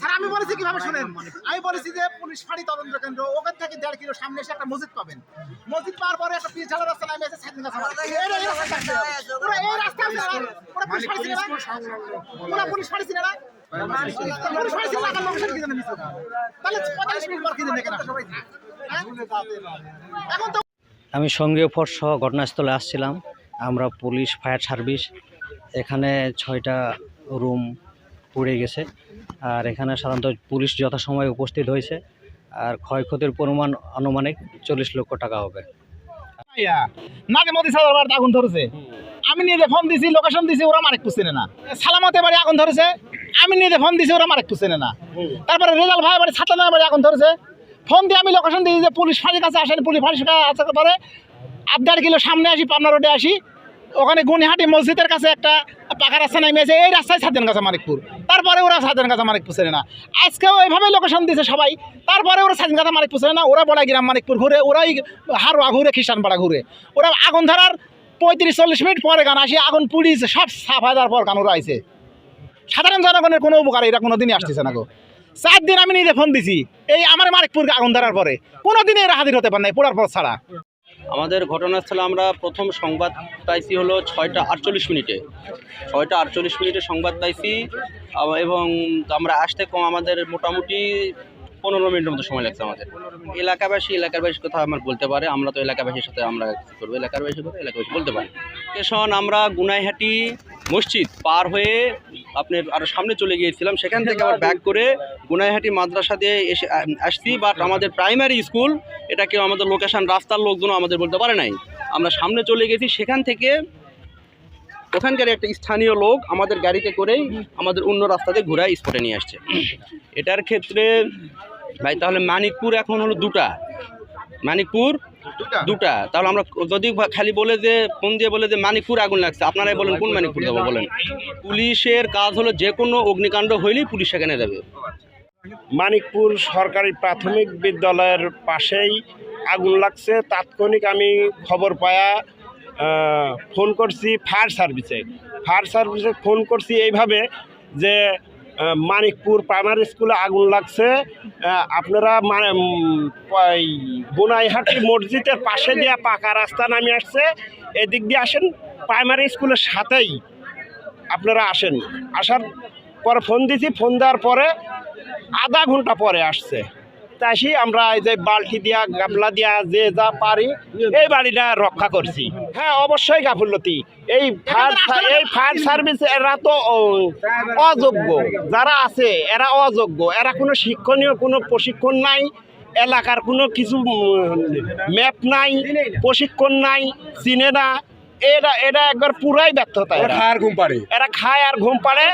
Sir আমি বলেছি কীভাবে শুনেন? আমি বলেছি যে পুলিশ ফাঁড়ি তদন্ত কেন্দ্র ওখান থেকে দেড় কিলো সামনে এসে একটা মসজিদ পাবেন। মসজিদ পাওয়ার পরে একটা পিস ঝালা রাস্তা নামে এসে এই রাস্তা পুলিশ ফাঁড়ি? পুলিশ ফাঁড়ি ছিল না? পুলিশ ফাঁড়ি ছিল না, লোকেশন কি জানেন তাহলে 45 মিনিট পর কি জানেন হ্যাঁ? এখন তো আমি সঙ্গীয় ফোর্স সহ ঘটনাস্থলে আসছিলাম। আমরা পুলিশ ফায়ার সার্ভিস এখানে ছয়টা রুম পুড়ে গেছে। আর এখানে সাধারণত পুলিশ যথাসময়ে উপস্থিত হয়েছে। আর ক্ষয়ক্ষতির পরিমাণ আনুমানিক চল্লিশ লক্ষ টাকা হবে। নাকে না। আগুন ধরেছে, আমি নিজে ফোন ওরা না। তারপরে ভাই আগুন ধরেছে। ফোন দিয়ে আমি লোকেশন দিয়েছি যে পুলিশ কাছে পুলিশ কিলো সামনে আসি, পাবনা রোডে আসি। ওখানে গুনিহাটি মসজিদের কাছে একটা পাকা রাস্তা নেমেছে এই রাস্তায় সাদেন গাছা মানিকপুর। তারপরে ওরা সাদেন গাছা মানিকপুর চেনে না। আজকেও এইভাবে লোকেশন দিয়েছে সবাই। তারপরে ওরা সাদেন গাছা মানিকপুর চেনে না, ওরা বড়াই গ্রাম মানিকপুর ঘুরে, ওরাই হারোয়া ঘুরে খ্রিস্টান পাড়া ঘুরে। ওরা আগুন ধরার পঁয়ত্রিশ চল্লিশ মিনিট পরে গান আসি, আগুন পুলিশ সব সাফা দেওয়ার পর গান ওরা আইছে। সাধারণ জনগণের কোনো উপকার এটা কোনো দিনই আসতেছে না গো। চার দিন আমি নিজে ফোন দিছি, এই আমার মানিকপুর আগুন ধরার পরে। কোনো দিনই এরা হাজির হতে পারে নাই, পোড়ার পর ছাড়া। আমাদের ঘটনাস্থলে আমরা প্রথম সংবাদ পাইছি হলো ছয়টা আটচল্লিশ মিনিটে। ছয়টা আটচল্লিশ মিনিটে সংবাদ পাইছি এবং আমরা আসতে কম আমাদের মোটামুটি পনেরো মিনিটের মতো সময় লাগছে আমাদের। এলাকাবাসী এলাকার বাসীর কথা আমার বলতে পারে, আমরা তো এলাকাবাসীর সাথে আমরা করব এলাকার বাসীর কথা এলাকাবাসী বলতে পারি। স্টেশন আমরা গুনাইহাটি মসজিদ পার হয়ে আপনার আরও সামনে চলে গিয়েছিলাম, সেখান থেকে আবার ব্যাক করে গুনাইহাটি মাদ্রাসা দিয়ে এসে আসছি বাট আমাদের প্রাইমারি স্কুল এটা কেউ আমাদের লোকেশান রাস্তার লোকজনও আমাদের বলতে পারে নাই। আমরা সামনে চলে গেছি সেখান থেকে ওখানকার একটা স্থানীয় লোক আমাদের গাড়িতে করেই আমাদের অন্য রাস্তাতে ঘুরায় স্পটে নিয়ে আসছে। এটার ক্ষেত্রে ভাই তাহলে মানিকপুর এখন হলো দুটা। মানিকপুর দুটা? তাহলে আমরা যদি খালি বলে যে ফোন দিয়ে বলে যে মানিকপুর আগুন লাগছে আপনারাই বলেন কোন মানিকপুর যাব বলেন। পুলিশের কাজ হলো যে কোনো অগ্নিকাণ্ড হইলেই পুলিশ সেখানে যাবে। মানিকপুর সরকারি প্রাথমিক বিদ্যালয়ের পাশেই আগুন লাগছে। তাৎক্ষণিক আমি খবর পায়া ফোন করছি ফায়ার সার্ভিসে। ফায়ার সার্ভিসে ফোন করছি এইভাবে যে মানিকপুর প্রাইমারি স্কুলে আগুন লাগছে। আপনারা মানে বোনাইহাটি মসজিদের পাশে দিয়ে পাকা রাস্তা নামে আসছে। এদিক দিয়ে আসেন, প্রাইমারি স্কুলের সাথেই আপনারা আসেন। আসার পরে ফোন দিছি, ফোন দেওয়ার পরে আধা ঘণ্টা পরে আসছে। তা আসি আমরা এই যে বালতি দিয়া গামলা দিয়া যে যা পারি এই বাড়িটা রক্ষা করছি। হ্যাঁ অবশ্যই গাফুলতি। এই ফায়ার এই ফায়ার সার্ভিস এরা তো অযোগ্য। যারা আছে এরা অযোগ্য। এরা কোনো শিক্ষণীয় কোনো প্রশিক্ষণ নাই। এলাকার কোনো কিছু ম্যাপ নাই প্রশিক্ষণ নাই চিনে না। এটা এটা একবার পুরাই ব্যর্থতা এরা। আর ঘুম পাড়ে। এরা খায় আর ঘুম পাড়ে।